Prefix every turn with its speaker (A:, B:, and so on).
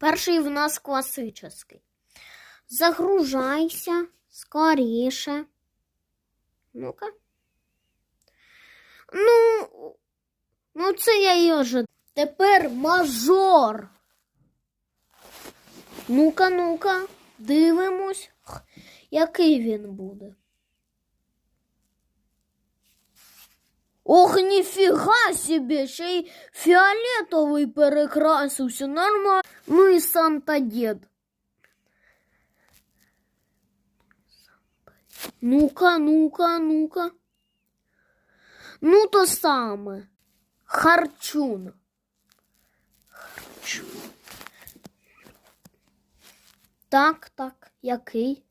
A: Перший в нас класичний. Загружайся скоріше. Ну-ка. Ну, ну це я й ожидав. Тепер мажор. Ну-ка, ну-ка, дивимось, який він буде. Ох, ніфіга собі, ще й фіолетовий перекрасився, нормально. Ну і Санта Дід. Ну-ка, ну-ка, ну-ка. Ну, то саме. Харчун. Харчун. Так, так, який?